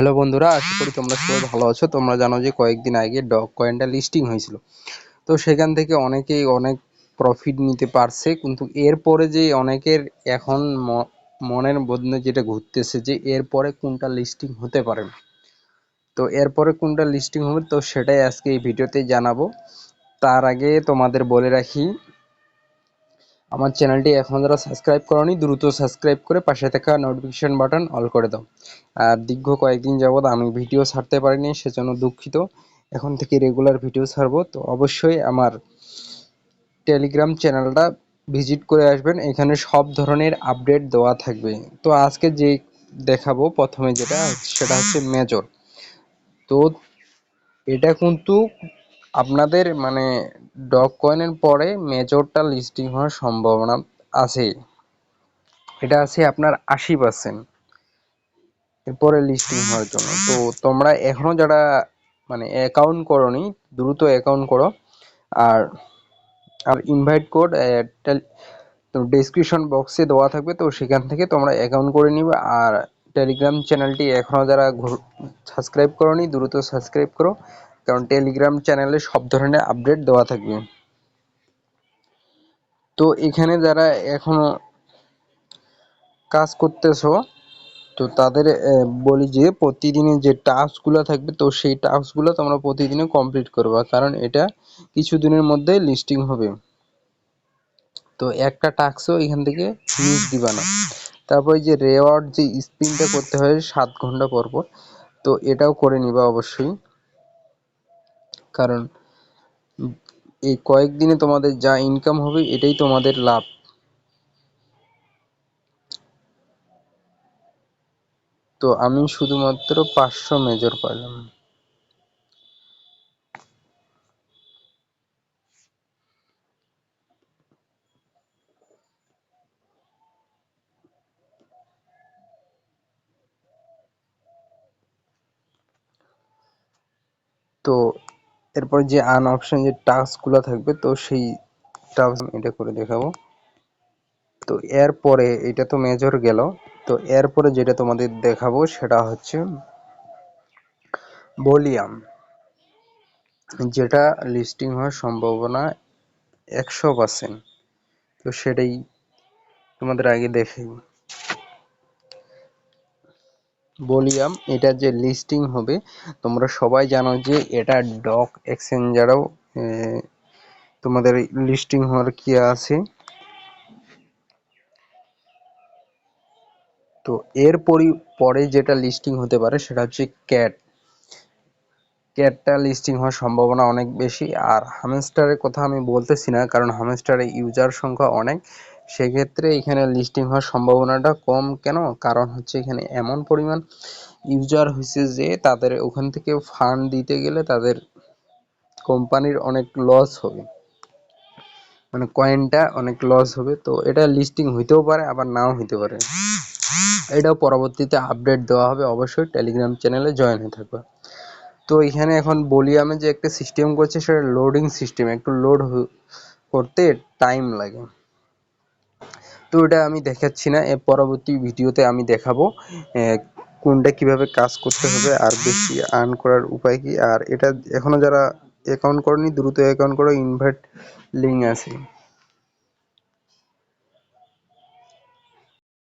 Hello বন্ধুরা, আশা করি তোমরা সবাই ভালো আছো। তোমরা জানো যে কয়েকদিন আগে ডগ কয়েনটা লিস্টিং হয়েছিল। তো সেখান থেকে অনেকেই অনেক প্রফিট নিতে পারছে, কিন্তু এরপরে যে অনেকের এখন মনের মধ্যে যেটা ঘুরতেছে যে এরপরে কোনটা লিস্টিং হতে পারে তো এরপরে কোনটা লিস্টিং হবে, তো সেটাই আজকে এই ভিডিওতে জানাব। তার আগে তোমাদের বলে রাখি আমার চ্যানেলটি এখন যারা সাবস্ক্রাইব করনি, দ্রুত সাবস্ক্রাইব করে পাশে থাকা নোটিফিকেশন বাটন অল করে দাও। আর দীর্ঘ কয়েকদিন যাবৎ আমি ভিডিও ছাড়তে পারিনি, সেজন্য দুঃখিত। এখন থেকে রেগুলার ভিডিও ছাড়বো, তো অবশ্যই আমার টেলিগ্রাম চ্যানেলটা ভিজিট করে আসবেন। এখানে সব ধরনের আপডেট দেওয়া থাকবে। তো আজকে যে দেখাবো প্রথমে যেটা, সেটা হচ্ছে মেজর তো এটা কিন্তু আপনাদের মানে ডগ কয়েনের পরে মেজরটা লিস্টিং হওয়ার সম্ভাবনা আছে। এটা আছে আপনার আশি পার্সেন্ট এরপরে লিস্টিং হওয়ার জন্য। তো তোমরা এখনও যারা মানে অ্যাকাউন্ট করনি, দ্রুত অ্যাকাউন্ট করো। আর আর ইনভাইট কোড ডেসক্রিপশন বক্সে দেওয়া থাকবে। তো সেখান থেকে তোমরা অ্যাকাউন্ট করে নিবে। আর টেলিগ্রাম চ্যানেলটি এখনও যারা সাবস্ক্রাইব করনি, দ্রুত সাবস্ক্রাইব করো। কারণ টেলিগ্রাম চ্যানেলে সব ধরনের আপডেট দেওয়া থাকবে। তো এখানে যারা এখনও কাজ করতেছো, তো তাদের বলি যে প্রতিদিনের যে টাস্কগুলো থাকবে, তো সেই টাস্কগুলো তোমরা প্রতিদিনে কমপ্লিট করবা। কারণ এটা কিছু দিনের মধ্যে লিস্টিং হবে। তো একটা টাস্কও এখান থেকে মিস দিবা না। তারপর যে রেওয়ার্ড যে স্পিনটা করতে হয়, সাত ঘণ্টা পর পর, তো এটাও করে নিবা অবশ্যই। কারণ এই কয়েকদিনে তোমাদের যা ইনকাম হবে, এটাই তোমাদের লাভ। তো আমি শুধুমাত্র পাঁচশো মেজর পাইলাম তো এরপর যে আন অপশন যে টাস্কগুলো থাকবে, তো সেই টাস্ক এটা করে দেখাবো। তো এরপরে এটা তো মেজর গেল। তো এরপরে যেটা তোমাদের দেখাবো, সেটা হচ্ছে ভলিউম যেটা লিস্টিং হওয়ার সম্ভাবনা একশো পার্সেন্ট তো সেটাই তোমাদের আগে দেখে ভলিউম এটা যে লিস্টিং হবে, তোমরা সবাই জানো যে এটা ডক এক্সচেঞ্জারও তোমাদের লিস্টিং হওয়ার কি আছে। তো এর পরে যেটা লিস্টিং হতে পারে সেটা হচ্ছে ক্যাট ক্যাটটা লিস্টিং হওয়ার সম্ভাবনা অনেক বেশি, আর হামস্টারের কথা আমি বলতেছি না, কারণ হামস্টারের ইউজার সংখ্যা অনেক। সেক্ষেত্রে এখানে লিস্টিং হওয়ার সম্ভাবনাটা কম কেন? কারণ হচ্ছে এখানে এমন পরিমাণ ইউজার হয়েছে যে তাদের ওখান থেকে ফান্ড দিতে গেলে তাদের কোম্পানির অনেক লস হবে। মানে কয়েনটা অনেক লস হবে। তো এটা লিস্টিং হইতেও পারে, আবার নাও হইতে পারে। এটাও পরবর্তীতে আপডেট দেওয়া হবে অবশ্যই। টেলিগ্রাম চ্যানেলে জয়েন হয়ে থাকবে। তো এখানে এখন বলিয়ামে যে একটা সিস্টেম করছে, সেটা লোডিং সিস্টেম একটু লোড করতে টাইম লাগে। তো এটা আমি দেখাচ্ছি না এর পরবর্তী ভিডিওতে আমি দেখাবো কোনটা কীভাবে কাজ করতে হবে আর বেশি আর্ন করার উপায় কি, আর এটা এখনও যারা অ্যাকাউন্ট করেনি, দ্রুত অ্যাকাউন্ট করো ইনভার্ট লিঙ্ক আছে।